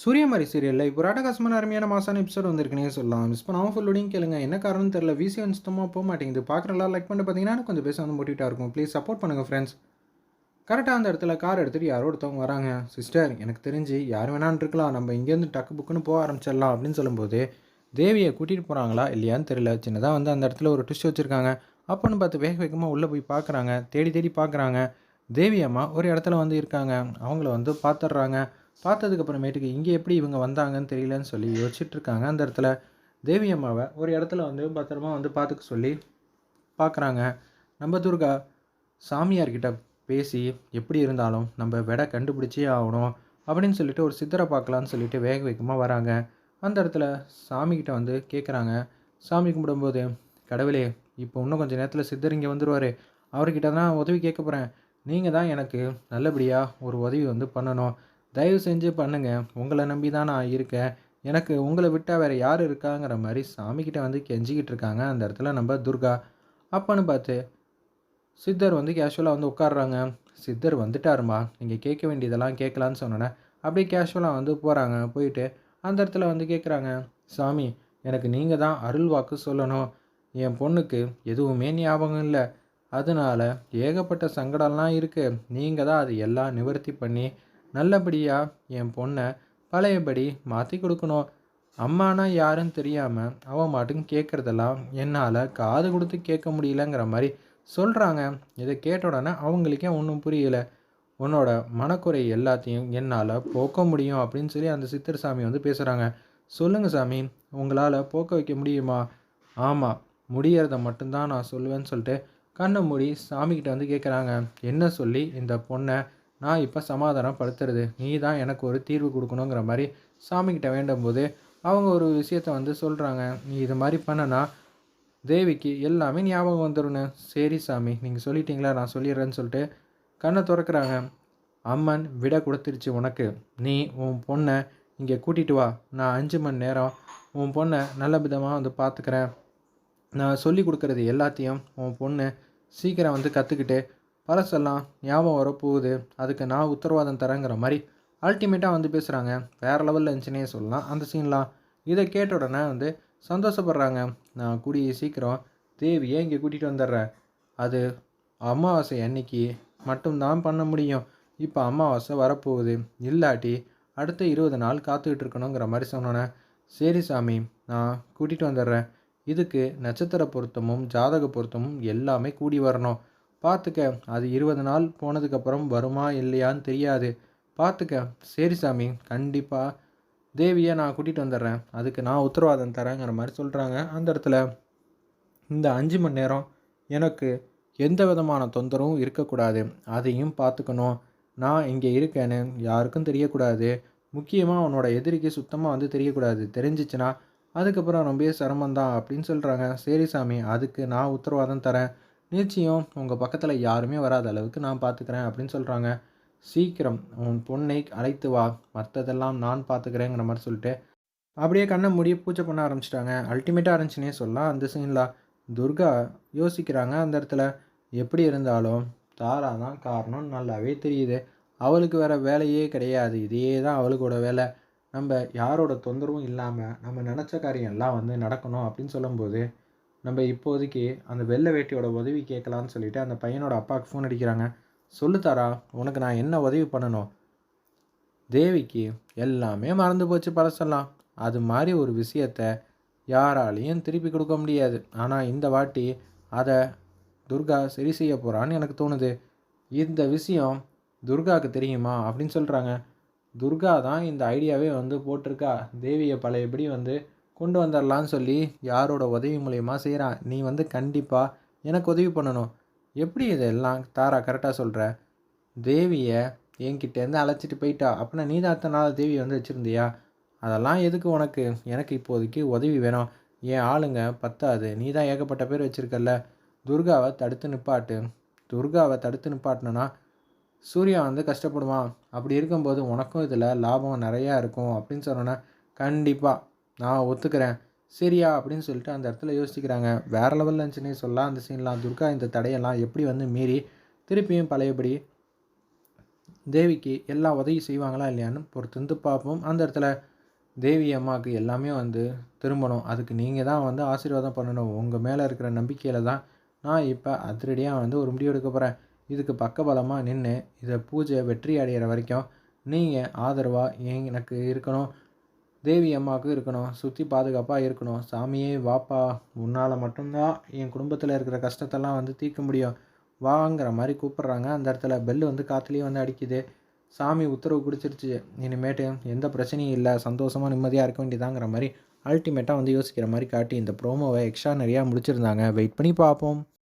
சூரியமாரி சீரியலில் இப்போ ராட்டகாசமான அருமையான மாசான எபிசோட் வந்திருக்குனே சொல்லலாம். மிஸ் பண்ணாமல் ஃபுல்லோடையும் கேளுங்க. என்ன காரணம்னு தெரியல. விசிஎன் சுத்தமாக போக மாட்டேங்குது. பார்க்குறலாம் லைக் பண்ணி பார்த்தீங்கன்னா எனக்கு கொஞ்சம் பேச வந்து மோட்டிவேட்டாக இருக்கும். ப்ளீஸ் சப்போர்ட் பண்ணுங்கள் ஃப்ரெண்ட்ஸ் கரெக்டாக அந்த இடத்துல கார் எடுத்துகிட்டு யாரோ ஒருத்தவங்க வராங்க. சிஸ்டர் எனக்கு தெரிஞ்சு யார் வேணான்னு இருக்கலாம். நம்ம இங்கேருந்து டக்கு புக்குன்னு போக ஆரம்பிச்சிடலாம் அப்படின்னு சொல்லும்போது தேவியை கூட்டிகிட்டு போகிறாங்களா இல்லையான்னு தெரியல. சின்னதாக வந்து அந்த இடத்துல ஒரு ட்விஸ்ட் வச்சுருக்காங்க. அப்போன்னு பார்த்து வேக வேகமாக உள்ளே போய் பார்க்குறாங்க. தேடி தேடி பார்க்குறாங்க. தேவி அம்மா ஒரு இடத்துல வந்து இருக்காங்க. அவங்கள வந்து பார்த்துட்றாங்க. பார்த்ததுக்கப்புறமேட்டுக்கு இங்கே எப்படி இவங்க வந்தாங்கன்னு தெரியலன்னு சொல்லி யோசிச்சுட்டு இருக்காங்க அந்த இடத்துல தேவி அம்மாவை ஒரு இடத்துல வந்து பத்திரமா வந்து பார்த்துக்க சொல்லி பார்க்குறாங்க. நம்ம துர்கா சாமியார்கிட்ட பேசி எப்படி இருந்தாலும் நம்ம விடை கண்டுபிடிச்சே ஆகணும் அப்படின்னு சொல்லிட்டு ஒரு சித்தரை பார்க்கலான்னு சொல்லிட்டு வேக வேகமாக வராங்க. அந்த இடத்துல சாமிக்கிட்ட வந்து கேட்குறாங்க சாமி கும்பிடும்போது கடவுளே இப்போ இன்னும் கொஞ்சம் நேரத்தில் சித்தர் இங்கே வந்துடுவார் அவர்கிட்ட தான் உதவி கேட்க போகிறேன் நீங்கள் தான் எனக்கு நல்லபடியாக ஒரு உதவி வந்து பண்ணணும். தயவு செஞ்சு பண்ணுங்கள் உங்களை நம்பி தான் நான் இருக்கேன். எனக்கு உங்களை விட்டால் வேறு யார் இருக்காங்கிற மாதிரி சாமிக்கிட்ட வந்து கெஞ்சிக்கிட்டு இருக்காங்க அந்த இடத்துல நம்ம துர்கா. அப்பன்னு பார்த்து சித்தர் வந்து கேஷுவலாக வந்து உட்காடுறாங்க சித்தர் வந்துட்டாருமா நீங்கள் கேட்க வேண்டியதெல்லாம் கேட்கலான்னு சொன்னோன்னே அப்படியே கேஷுவலாக வந்து போகிறாங்க போயிட்டு அந்த இடத்துல வந்து கேட்குறாங்க சாமி எனக்கு நீங்கள் தான் அருள் வாக்கு சொல்லணும். என் பொண்ணுக்கு எதுவுமே ஞாபகம் இல்லை. அதனால் ஏகப்பட்ட சங்கடம்லாம் இருக்குது நீங்கள் தான் அது எல்லாம் நிவர்த்தி பண்ணி நல்லபடியாக என் பொண்ணை பழையபடி மாற்றி கொடுக்கணும். அம்மானா யாருன்னு தெரியாமல் அவன் மாட்டுக்கும் கேட்குறதெல்லாம் என்னால் காது கொடுத்து கேட்க முடியலங்கிற மாதிரி சொல்கிறாங்க இதை கேட்ட உடனே அவங்களுக்கே ஒன்றும் புரியலை. உன்னோட மனக்குறை எல்லாத்தையும் என்னால் போக்க முடியும் அப்படின்னு சொல்லி அந்த சித்தர் சாமி வந்து பேசுகிறாங்க சொல்லுங்கள் சாமி உங்களால் போக்க வைக்க முடியுமா? ஆமாம் முடியறத மட்டும்தான் நான் சொல்லுவேன்னு சொல்லிட்டு கண்ணை மூடி சாமிக்கிட்ட வந்து கேட்குறாங்க என்ன சொல்லி இந்த பொண்ணை நான் இப்போ சமாதானப்படுத்துறது. நீ தான் எனக்கு ஒரு தீர்வு கொடுக்கணுங்கிற மாதிரி சாமிக்கிட்ட வேண்டும் போது அவங்க ஒரு விஷயத்த வந்து சொல்கிறாங்க நீ இது மாதிரி பண்ணனா தேவிக்கு எல்லாமே ஞாபகம் வந்துடும் சரி சாமி நீங்கள் சொல்லிட்டீங்களா? நான் சொல்லிடுறேன்னு சொல்லிட்டு கண்ணை திறக்கிறாங்க. அம்மன் விட கொடுத்துருச்சு உனக்கு. நீ உன் பொண்ணை இங்கே கூட்டிகிட்டு வா. நான் அஞ்சு மணி நேரம் உன் பொண்ணை நல்ல விதமாக வந்து பார்த்துக்கிறேன் நான் சொல்லி கொடுக்குறது எல்லாத்தையும் உன் பொண்ணு சீக்கிரம் வந்து கற்றுக்கிட்டு பரசெல்லாம் ஞாபகம் வரப்போகுது. அதுக்கு நான் உத்தரவாதம் தரேங்கிற மாதிரி அல்டிமேட்டாக வந்து பேசுகிறாங்க வேறு லெவலில் இருந்துச்சுன்னே சொல்லலாம். அந்த சீன்லாம் இதை கேட்ட உடனே வந்து சந்தோஷப்படுறாங்க. நான் கூடிய சீக்கிரம் தேவியை இங்கே கூட்டிகிட்டு வந்துடுறேன். அது அமாவாசை அன்னைக்கு மட்டும்தான் பண்ண முடியும். இப்போ அமாவாசை வரப்போகுது. இல்லாட்டி அடுத்த இருபது நாள் காத்துக்கிட்டு இருக்கணுங்கிற மாதிரி சொன்னோன்னே சரி சாமி நான் கூட்டிகிட்டு வந்துடுறேன். இதுக்கு நட்சத்திர பொருத்தமும் ஜாதக பொருத்தமும் எல்லாமே கூடி வரணும். பார்த்துக்க அது இருபது நாள் போனதுக்கப்புறம் வருமா இல்லையான்னு தெரியாது. பார்த்துக்க சரி சாமி கண்டிப்பாக தேவியை நான் கூட்டிகிட்டு வந்துடுறேன். அதுக்கு நான் உத்தரவாதம் தரேங்கிற மாதிரி சொல்கிறாங்க அந்த இடத்துல இந்த அஞ்சு மணி நேரம் எனக்கு எந்த விதமான தொந்தரவும் இருக்கக்கூடாது. அதையும் பார்த்துக்கணும். நான் இங்கே இருக்கேன்னு யாருக்கும் தெரியக்கூடாது. முக்கியமாக அவனோட எதிரிக்கு சுத்தமாக வந்து தெரியக்கூடாது. தெரிஞ்சிச்சுன்னா அதுக்கப்புறம் ரொம்ப சிரமந்தான் அப்படின்னு சொல்கிறாங்க சரி சாமி அதுக்கு நான் உத்தரவாதம் தரேன். நிச்சயம் உங்கள் பக்கத்தில் யாருமே வராத அளவுக்கு நான் பார்த்துக்கிறேன் அப்படின்னு சொல்கிறாங்க சீக்கிரம் உன் பொண்ணை அழைத்து வா. மற்றதெல்லாம் நான் பார்த்துக்கிறேங்கிற மாதிரி சொல்லிட்டு அப்படியே கண்ணை முடிய பூஜை பண்ண ஆரம்பிச்சிட்டாங்க. அல்டிமேட்டாக இருந்துச்சுன்னே சொல்லலாம். அந்த சீனில் துர்கா யோசிக்கிறாங்க அந்த இடத்துல. எப்படி இருந்தாலும் தாரா தான் காரணம். நல்லாவே தெரியுது. அவளுக்கு வேறு வேலையே கிடையாது. இதே தான் அவளுக்கோட வேலை. நம்ம யாரோட தொந்தரவும் இல்லாமல் நம்ம நினச்ச காரியம் எல்லாம் வந்து நடக்கணும் அப்படின்னு சொல்லும்போது நம்ம இப்போதைக்கு அந்த வெள்ளை வேட்டியோட உதவி கேட்கலான்னு சொல்லிட்டு அந்த பையனோட அப்பாவுக்கு ஃபோன் அடிக்கிறாங்க. சொல்லுத்தாரா உனக்கு நான் என்ன உதவி பண்ணணும்? தேவிக்கு எல்லாமே மறந்து போச்சு பழசெல்லாம். அது மாதிரி ஒரு விஷயத்த யாராலையும் திருப்பி கொடுக்க முடியாது. ஆனால் இந்த வாட்டி அதை துர்கா சரி செய்ய போகிறான்னு எனக்கு தோணுது. இந்த விஷயம் துர்காவுக்கு தெரியுமா அப்படின்னு சொல்கிறாங்க துர்கா தான் இந்த ஐடியாவே வந்து போட்டிருக்கா. தேவியை பழையபடி வந்து கொண்டு வந்துடலான்னு சொல்லி யாரோட உதவி மூலயமா செய்கிறான் நீ வந்து கண்டிப்பாக எனக்கு உதவி பண்ணணும். எப்படி இதெல்லாம் தாரா கரெக்டாக சொல்கிற தேவியை என்கிட்டேருந்து அழைச்சிட்டு போயிட்டா. அப்படின்னா நீ தான் அத்தனை நாள் தேவி வந்து வச்சுருந்தியா? அதெல்லாம் எதுக்கு உனக்கு? எனக்கு இப்போதைக்கு உதவி வேணும். என் ஆளுங்க பத்தாது. நீ தான் ஏகப்பட்ட பேர் வச்சுருக்கல துர்காவை தடுத்து நிப்பாட்டு. துர்காவை தடுத்து நிப்பாட்டினா சூர்யா வந்து கஷ்டப்படுவான். அப்படி இருக்கும்போது உனக்கும் இதில் லாபம் நிறையா இருக்கும் அப்படின்னு சொன்னோன்னா கண்டிப்பாக நான் ஒத்துக்கிறேன். சரியா? அப்படின்னு சொல்லிட்டு அந்த இடத்துல யோசிக்கிறாங்க. வேறு லெவலில் இருந்துச்சுன்னே சொல்லலாம். அந்த சீன்லாம் துர்கா இந்த தடையெல்லாம் எப்படி வந்து மீறி திருப்பியும் பழையபடி தேவிக்கு எல்லா உதவி செய்வாங்களா இல்லையான்னு பொறுத்திருந்து பார்ப்போம். அந்த இடத்துல தேவி அம்மாவுக்கு எல்லாமே வந்து திரும்பணும். அதுக்கு நீங்கள் தான் வந்து ஆசீர்வாதம் பண்ணணும். உங்கள் மேலே இருக்கிற நம்பிக்கையில் தான் நான் இப்போ அதிரடியாக வந்து ஒரு முடிவு எடுக்க போகிறேன் இதுக்கு பக்கபலமாக நின்று இதை பூஜை வெற்றி அடைகிற வரைக்கும் நீங்கள் ஆதரவாக எனக்கு இருக்கணும். தேவி அம்மாவுக்கு இருக்கணும் சுற்றி பாதுகாப்பாக இருக்கணும். சாமியே வாப்பா உன்னால் மட்டும்தான் என் குடும்பத்தில் இருக்கிற கஷ்டத்தெல்லாம் வந்து தீர்க்க முடியும். வாங்கிற மாதிரி கூப்பிட்றாங்க. அந்த இடத்துல பெல்லு வந்து காற்றுலேயே வந்து அடிக்குது. சாமி உத்தரவு குடிச்சிருச்சு இனிமேட்டு எந்த பிரச்சனையும் இல்லை. சந்தோஷமாக நிம்மதியாக இருக்க வேண்டியதாங்கிற மாதிரி அல்டிமேட்டாக வந்து யோசிக்கிற மாதிரி காட்டி இந்த ப்ரோமோவை எக்ஸ்ட்ரா நிறையா முடிச்சிருந்தாங்க. வெயிட் பண்ணி பார்ப்போம்.